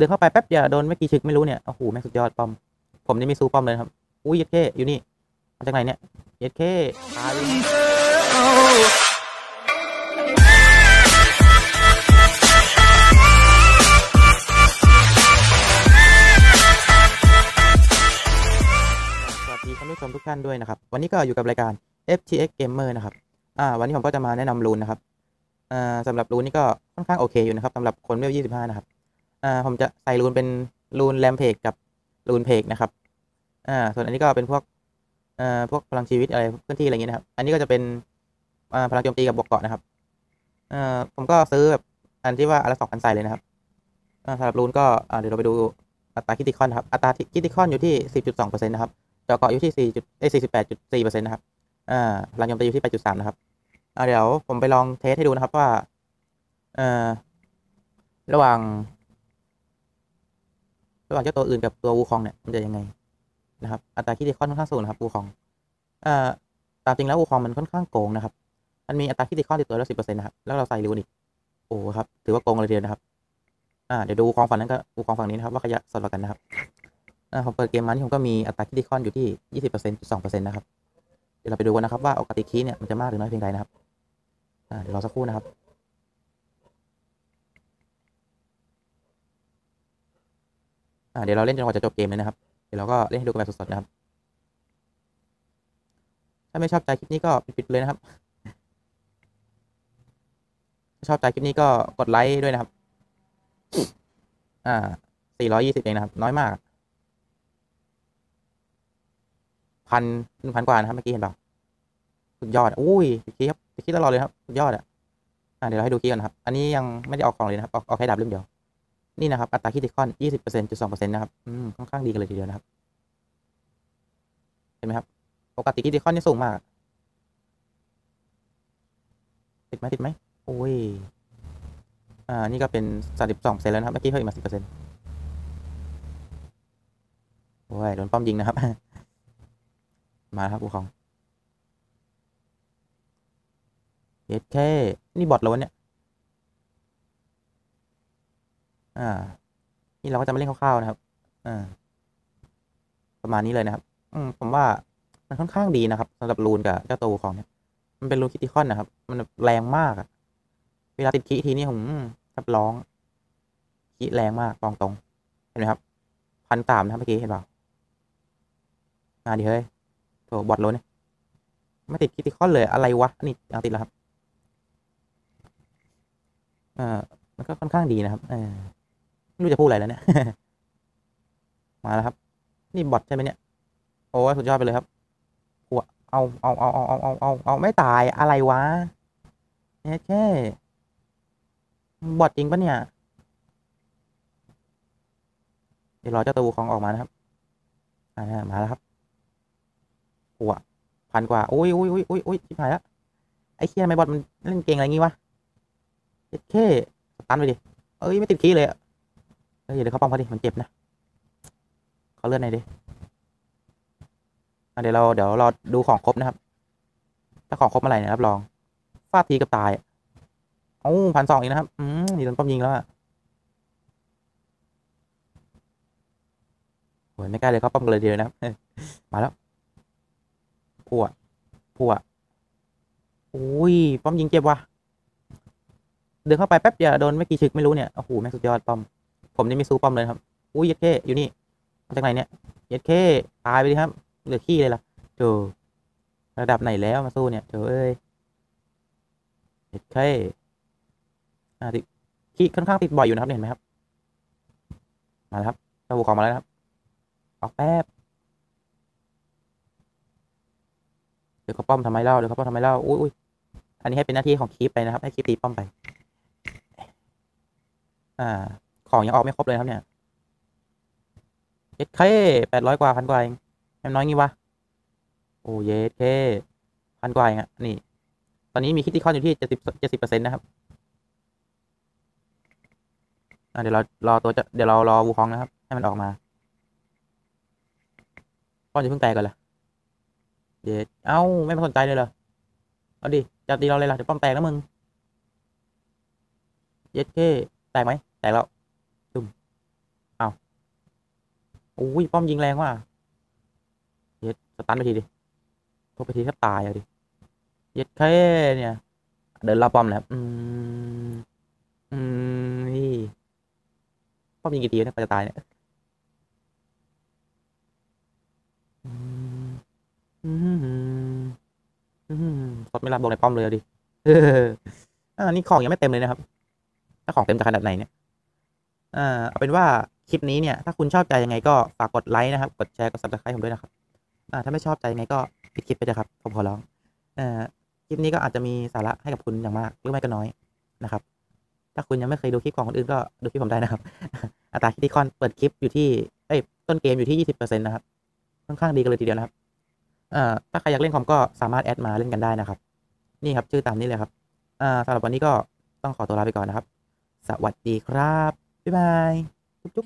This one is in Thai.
ดินเข้าไปแป๊บเดียวโดนไม่กี่ชึกไม่รู้เนี่ยโอ้โหแม่งสุดยอดปอม ผมนี่มีสู้ปอมเลยครับอุ้ยเย็ดเคอยู่นี่มาจากไหนเนี่ยเย็ดเคตายสวัสดีท่านผู้ชมทุกท่านด้วยนะครับ วันนี้ก็อยู่กับรายการ FTX Gamer นะครับอ่าวันนี้ผมก็จะมาแนะนำรูนนะครับอ่าสำหรับรูนนี่ก็ค่อนข้างโอเคอยู่นะครับสำหรับคนเวล25 นะครับ อ่าผมจะใส่รูนเป็นรูนแรมเพกกับรูนเพกนะครับอ่าส่วนอันนี้ก็เป็นพวกอ่าพวกพลังชีวิตอะไรพื้นที่อะไรเงี้ยนะครับ อันนี้ก็จะเป็นอ่าพลังโจมตีกับบวกเกาะนะครับอ่าผมก็ซื้อแบบอันที่ว่าอันละสองพันใส่เลยนะครับอ่าสำหรับรูนก็อ่าเดี๋ยวเราไปดูอัตราคิติคอนนะครับอัตราคิติคอนอยู่ที่10.2%นต์นะครับเจาะเกาะอยู่ที่4จุดเอ้ย48.4%นต์นะครับอ่าพลังโจมตีอยู่ที่8.3นะครับอ่าเดี๋ยวผมไปลองเทสให้ดูนะครับว่าเอ่อระหว่าง ระหว่างเจ้าตัวอื่นกับตัววูคองเนี่ยมันจะยังไงนะครับอัตราคิดคอนค่อนข้างสูงนะครับวูคองอ่าตามจริงแล้ววูคองมันค่อนข้างโกงนะครับมันมีอัตราคิดคอนติดตัวแล้วสิบเปอร์เซ็นต์นะครับแล้วเราใส่รูนอีกโอ้ครับถือว่าโกงเลยเดียวนะครับอ่าเดี๋ยวดูวูคองฝั่งนั้นก็วูคองฝั่งนี้นะครับว่าขยะสดกว่ากันนะครับอ่าผมเปิดเกมมาที่ผมก็มีอัตราคิดคอนอยู่ที่ยี่สิบเปอร์เซ็นต์จุดสองเปอร์เซ็นต์นะครับเดี๋ยวเราไปดูกันนะครับว่าโอกาติดคีย์เนี่ยมันจะมากหรือน้อยเพียงใดนะครับอ่าเดี๋ยวรอสักครู่นะครับ อ่า เดี๋ยวเราเล่นจนกว่าจะจบเกมเลยนะครับ เดี๋ยวเราก็เล่นให้ดูกันแบบสดๆนะครับ ถ้าไม่ชอบใจคลิปนี้ก็ปิดๆเลยนะครับ ถ้าชอบใจคลิปนี้ก็กดไลค์ด้วยนะครับ อ่า420เองนะครับ น้อยมากพันหนึ่งพันกว่านะครับเมื่อกี้เห็นเปล่าสุดยอดอุ้ยติดคีครับติดคีตลอดเลยครับสุดยอดอะอ่าเดี๋ยวเราให้ดูคีย์กันนะครับ อันนี้ยังไม่ได้ออกของเลยนะครับ ออกออกแค่ดาบเล่มเดียว นี่นะครับ อัตราคิติคอนยี่สิบเปอร์เซ็นต์จุดสองเปอร์เซ็นต์นะครับอืมค่อนข้างดีกันเลยทีเดียวนะครับ เห็นไหมครับโอกติคิติคอนนี่สูงมาก ติดไหมติดไหมโอ้ย อ่า นี่ก็เป็นสามสิสองเปอร์เซ็นต์แล้วนะครับ เมื่อกี้เพิ่มอีกมาสิบเปอร์เซ็นต์โอ้ย โดนป้อมยิงนะครับ มาครับผู้ของเอสแค่นี่บอทแล้ววะเนี่ย อ่า นี่เราก็จะมาเล่นคร่าวๆนะครับ อ่า ประมาณนี้เลยนะครับ อืมผมว่ามันค่อนข้างดีนะครับสำหรับรูนกับเจ้าตัวของเนี่ย มันเป็นรูนคิติคอนนะครับ มันแรงมากอะเวลาติดคีทีนี่ผมรับร้องคีแรงมากตรงตรงเห็นไหมครับพันสามนะครับเมื่อกี้เห็นเปล่ามาดิเฮ้ยโถบอทโลเนี่ยไม่ติดคิติคอนเลยอะไรวะนี่ยังติดแล้วครับอ่ามันก็ค่อนข้างดีนะครับเออ ไม่รู้จะพูดอะไรแล้วเนี่ย มาแล้วครับ นี่บอทใช่ไหมเนี่ย โอ้สุดยอดไปเลยครับหัวเอาเอาเอาเอาเอาเอาเอาเอาไม่ตายอะไรวะเนี่ยแค่บอทจริงปะเนี่ย เดี๋ยวรอเจ้าตัวของออกมานะครับอ่ามาแล้วครับหัวพันกว่าโอ้ยโอ้ยโอ้ยโอ้ยอุ้ยชิบหายแล้วไอ้เคียทำไมบอทมันเล่นเก่งอะไรงี้วะเจ็ดแค่ตันไปดิ เอ้ยไม่ติดคีเลยอะ เฮ้ยเดี๋ยวเขาป้องเขาดิ มันเจ็บนะเขาเลื่อนหน่อยดิเดี๋ยวเราเดี๋ยวเราดูของครบนะครับ ถ้าของครบเมื่อไหร่เนี่ยรับรองฟาดทีกับตายโอ้พันสองอีกนะครับ อืมนี่โดนป้อมยิงแล้วอะโอ้ยไม่กล้าเลยเขาป้อมกันเลยเดียวนะครับมาแล้วพัวพัวอุ้ยป้อมยิงเจ็บว่ะเดินเข้าไปแป๊บเดียวโดนไม่กี่ชึกไม่รู้เนี่ย โอ้โหแม่งสุดยอดป้อม ผมนี่มีสู้ป้อมเลยครับ อุ้ยเย็ดเค้อยู่นี่มาจากไหนเนี่ยเย็ดเค้ตายไปดิครับเหลือขี้เลยล่ะเจระดับไหนแล้วมาสู้เนี่ยเจเอ้ยเย็ดเค้อ่าติขี้ค่อนข้างติดบ่อยอยู่นะครับเห็นไหมครับ มาแล้วครับเจ้าบุกของมาแล้วครับออกแป๊บเดี๋ยวเขาป้อมทำไมเล่าเดี๋ยวเขาป้อมทำไมเล่าอุ้ยอุ้ยอันนี้ให้เป็นหน้าที่ของคีปไปนะครับ ให้คีปตีป้อมไป อ่า ของยังออกไม่ครบเลยครับเนี่ยเย็ดเคแปดร้อยกว่าพันกว่าเองแอมน้อยงี้วะ โอ้เย็ดเคพันกว่าเองอะนี่ ตอนนี้มีคิดที่คอนอยู่ที่เจ็ดสิบเจ็ดสิบเปอร์เซ็นต์นะครับเดี๋ยวเรารอตัวจะเดี๋ยวเรารอวูคองนะครับ ให้มันออกมาป้อนจะเพิ่งแตกก่อนละเย็ดเอ้า ไม่มสนใจเลยเหรอ เอาดิ จะตีเราเลยล่ะเดี๋ยวป้อมแตกแล้วมึง เย็ดเคแตกไหม แตกแล้วจุ่ม อุ้ยป้อมยิงแรงว่ะเย็ดสตันไปทีดิโทรไปทีแทบตายอะดิเย็ดแค่เนี่ย เดินรอบป้อมแล้วอืมอืมนี่ป้อมยิงกี่ทีเนี่ยจะตายเนี่ยอืมอือืมสดไม่รับบวกในป้อมเลยอะดิอออ่านี่ของยังไม่เต็มเลยนะครับ ถ้าของเต็มจะขนาดไหนเนี่ย อ่า เอาเป็นว่า คลิปนี้เนี่ย ถ้าคุณชอบใจยังไงก็ฝากกดไลค์นะครับ กดแชร์กด subscribe ผมด้วยนะครับอ่าถ้าไม่ชอบใจยังไงก็ปิดคลิปไปเลยครับผมขอร้องอ่อคลิปนี้ก็อาจจะมีสาระให้กับคุณอย่างมากหรือไม่ก็น้อยนะครับ ถ้าคุณยังไม่เคยดูคลิปของคนอื่นก็ดูคลิปผมได้นะครับ อัตราคิดที่คอนเปิดคลิปอยู่ที่เอ้ยต้นเกมอยู่ที่20%นต์นะครับค่อนข้างดีกันเลยทีเดียวนะครับอ่อถ้าใครอยากเล่นคอมก็สามารถแอดมาเล่นกันได้นะครับ นี่ครับชื่อตามนี้เลยครับอ่าสำหรับวันนี้ก็ต้องขอตัวลาไปก่อนนะครับ สวัสดีครับบ๊ายบาย Pucuk.